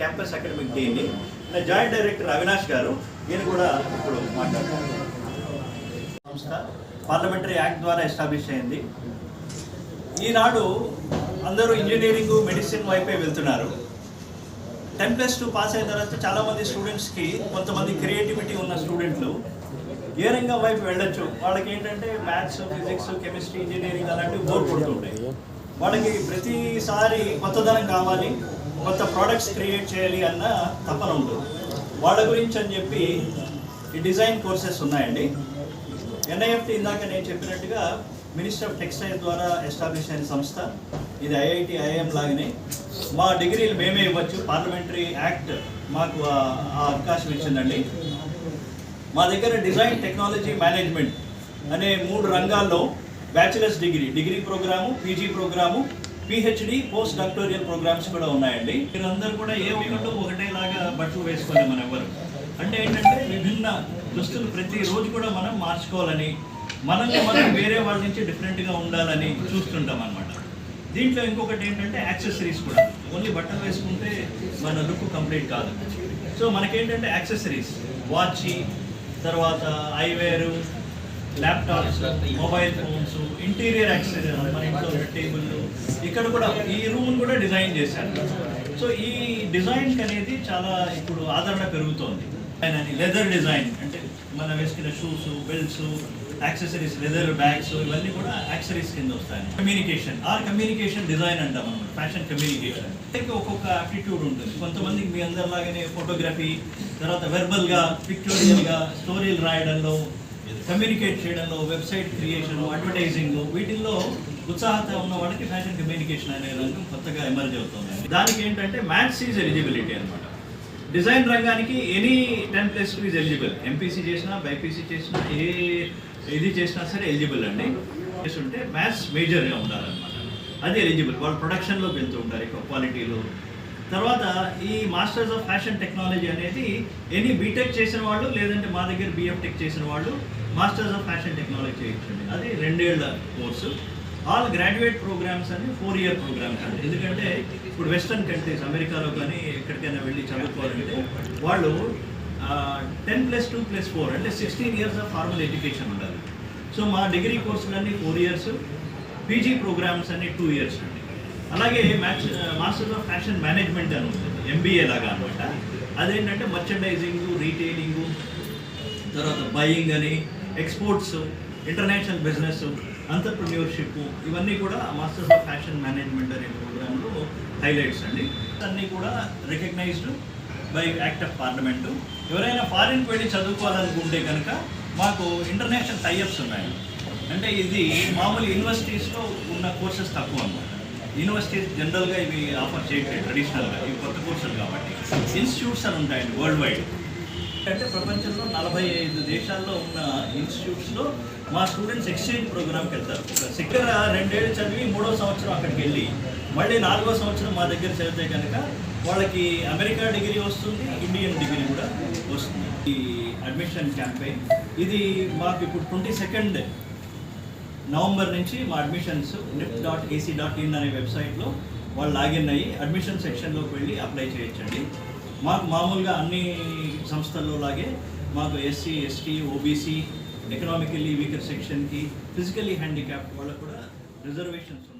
Campus academic అయ్యింది joint director Avinash garu ఈయన కూడా ఇప్పుడు మాట్లాడతారు. సంస్థ పార్లమెంటరీ యాక్ట్ ద్వారా ఎస్టాబ్లిష్ అయింది. ఈనాడు అందరూ ఇంజనీరింగ్ మెడిసిన్ వైపే వెళ్తున్నారు. టెన్ ప్లస్ టూ పాస్ అయిన తర్వాత చాలామంది స్టూడెంట్స్కి కొంతమంది క్రియేటివిటీ ఉన్న స్టూడెంట్లు ఏ రంగం వైపు వెళ్ళొచ్చు? వాళ్ళకి ఏంటంటే మ్యాథ్స్ ఫిజిక్స్ కెమిస్ట్రీ ఇంజనీరింగ్ అలాంటివి బోర్ కొడుతుంటాయి. వాళ్ళకి ప్రతిసారి కొత్తదనం కావాలి. కొత్త ప్రోడక్ట్స్ క్రియేట్ చేయాలి అన్న తపన ఉంటుంది వాళ్ళ గురించి అని చెప్పి ఈ డిజైన్ కోర్సెస్ ఉన్నాయండి. ఎన్ఐఎఫ్టి ఇందాక నేను చెప్పినట్టుగా మినిస్టర్ ఆఫ్ టెక్స్టైల్ ద్వారా ఎస్టాబ్లిష్ అయిన సంస్థ. ఇది ఐఐటి ఐఐఎం లాగానే. మా డిగ్రీలు మేమే ఇవ్వచ్చు. పార్లమెంటరీ యాక్ట్ మాకు ఆ ఆ అవకాశం ఇచ్చిందండి. మా దగ్గర డిజైన్ టెక్నాలజీ మేనేజ్మెంట్ అనే మూడు రంగాల్లో bachelors degree degree program PG program PhD post doctoral programs కూడా ఉన్నాయండి. మీరందరూ కూడా ఏ ఒక్కటో ఒకటేలాగా బట్టలు వేసుకోలేము మనం ఎవరు? అంటే ఏంటంటే విభిన్న దుస్తులు ప్రతిరోజు కూడా మనం మార్చుకోవాలని మనల్ని మనం వేరే వాళ్ళ నుంచి డిఫరెంట్గా ఉండాలని చూస్తుంటాం అనమాట దీంట్లో ఇంకొకటి ఏంటంటే యాక్సెసరీస్ కూడా. ఓన్లీ బట్టలు వేసుకుంటే మన లుక్ కంప్లీట్ కాదు. సో మనకేంటంటే యాక్సెసరీస్ వాచ్ తర్వాత eyewear laptops mobile phones interior accessories మన ఇంట్లో టేబుల్ ఇక్కడ కూడా ఈ రూమ్ కూడా డిజైన్ చేశారు. సో ఈ డిజైన్ అనేది చాలా ఇప్పుడు ఆదరణ పెరుగుతోంది. అని లెదర్ డిజైన్ అంటే మనం వేసుకున్న shoes belts accessories leather bags ఇవన్నీ కూడా యాక్సెసరీస్ కింద వస్తాయి. కమ్యూనికేషన్ ఆర్ కమ్యూనికేషన్ డిజైన్ అంటాం అనమాట ఫ్యాషన్ కమ్యూనికేషన్ ఒక్కొక్క యాప్టిట్యూడ్ ఉంటుంది. కొంతమందికి మీ అందరిలాగానే ఫోటోగ్రఫీ తర్వాత వెర్బల్గా పిక్టోరియల్గా స్టోరీలు రాయడంలో కమ్యూనికేట్ చేయడంలో వెబ్సైట్ క్రియేషన్ అడ్వర్టైజింగ్ వీటిల్లో ఉత్సాహత ఉన్న వాళ్ళకి ఫ్యాషన్ కమ్యూనికేషన్ అనే రంగం కొత్తగా ఎమర్జ్ అవుతుంది. దానికి ఏంటంటే మ్యాథ్స్ ఈజ్ ఎలిజిబిలిటీ అనమాట డిజైన్ రంగానికి any ten plus two is eligible MPC చేసినా బైపీసీ చేసినా ఏ ఇది చేసినా సరే ఎలిజిబుల్ అండి. చేస్తుంటే మ్యాథ్స్ మేజర్గా ఉండాలన్నమాట. అది ఎలిజిబుల్ వాళ్ళు ప్రొడక్షన్లోకి వెళ్తూ ఉంటారు ఎక్కువ క్వాలిటీలో తర్వాత ఈ మాస్టర్స్ ఆఫ్ ఫ్యాషన్ టెక్నాలజీ అనేది ఎనీ బీటెక్ చేసిన వాళ్ళు లేదంటే మా దగ్గర బిఎఫ్ టెక్ చేసిన వాళ్ళు మాస్టర్స్ ఆఫ్ ఫ్యాషన్ టెక్నాలజీ చేయొచ్చండి అది రెండేళ్ళ కోర్సు. ఆల్ గ్రాడ్యుయేట్ ప్రోగ్రామ్స్ అని ఫోర్ ఇయర్ ప్రోగ్రామ్స్ అండి ఎందుకంటే ఇప్పుడు వెస్ట్రన్ కంట్రీస్ అమెరికాలో కానీ ఎక్కడికైనా వెళ్ళి చదువుకోవాలంటే వాళ్ళు ten plus two plus four అంటే sixteen years of formal education ఉండాలి. సో మా డిగ్రీ కోర్సులన్నీ ఫోర్ ఇయర్స్ పీజీ ప్రోగ్రామ్స్ అన్ని టూ ఇయర్స్ అండి. అలాగే match masters of fashion management అని ఉంటుంది ఎంబీఏ లాగా అనమాట. అదేంటంటే మర్చెండైజింగ్ రీటైలింగ్ తర్వాత బయింగ్ అని ఎక్స్పోర్ట్స్ ఇంటర్నేషనల్ బిజినెస్ అంటర్ప్రిన్యూర్షిప్ ఇవన్నీ కూడా మాస్టర్స్ ఆఫ్ ఫ్యాషన్ మేనేజ్మెంట్ అనే ప్రోగ్రాంలో హైలైట్స్ అండి. అన్నీ కూడా recognised by act of parliament ఎవరైనా ఫారిన్కి వెళ్ళి చదువుకోవాలనుకుంటే కనుక మాకు ఇంటర్నేషనల్ టైఅప్స్ ఉన్నాయి. అంటే ఇది మామూలు యూనివర్సిటీస్లో ఉన్న కోర్సెస్ తక్కువ అన్నమాట. యూనివర్సిటీస్ జనరల్గా ఇవి ఆఫర్ చేయట్లేదు ట్రెడిషనల్గా ఇవి కొత్త కోర్సులు కాబట్టి. ఇన్స్టిట్యూట్స్ అని ఉంటాయండి వరల్డ్ వైడ్ అంటే ప్రపంచంలో నలభై ఐదు దేశాల్లో ఉన్న ఇన్స్టిట్యూట్స్లో మా స్టూడెంట్స్ ఎక్స్చేంజ్ ప్రోగ్రామ్కి వెళ్తారు. ఇక్కడ రెండేళ్ళు చదివి మూడో సంవత్సరం అక్కడికి వెళ్ళి మళ్ళీ నాలుగో సంవత్సరం మా దగ్గర చదివితే కనుక వాళ్ళకి అమెరికా డిగ్రీ వస్తుంది ఇండియన్ డిగ్రీ కూడా వస్తుంది. ఈ అడ్మిషన్ క్యాంపెయిన్ ఇది మాకు ఇప్పుడు ట్వంటీ సెకండ్ నవంబర్ నుంచి మా admissions NIFT dot AC dot in అనే వెబ్సైట్లో వాళ్ళు లాగిన్ అయ్యి అడ్మిషన్ సెక్షన్లోకి వెళ్ళి అప్లై చేయొచ్చండి. మాకు మామూలుగా అన్ని సంస్థల్లో లాగే మాకు SC ST OBC economically weaker సెక్షన్కి ఫిజికల్లీ హ్యాండిక్యాప్ వాళ్ళకు కూడా రిజర్వేషన్స్ ఉన్నాయి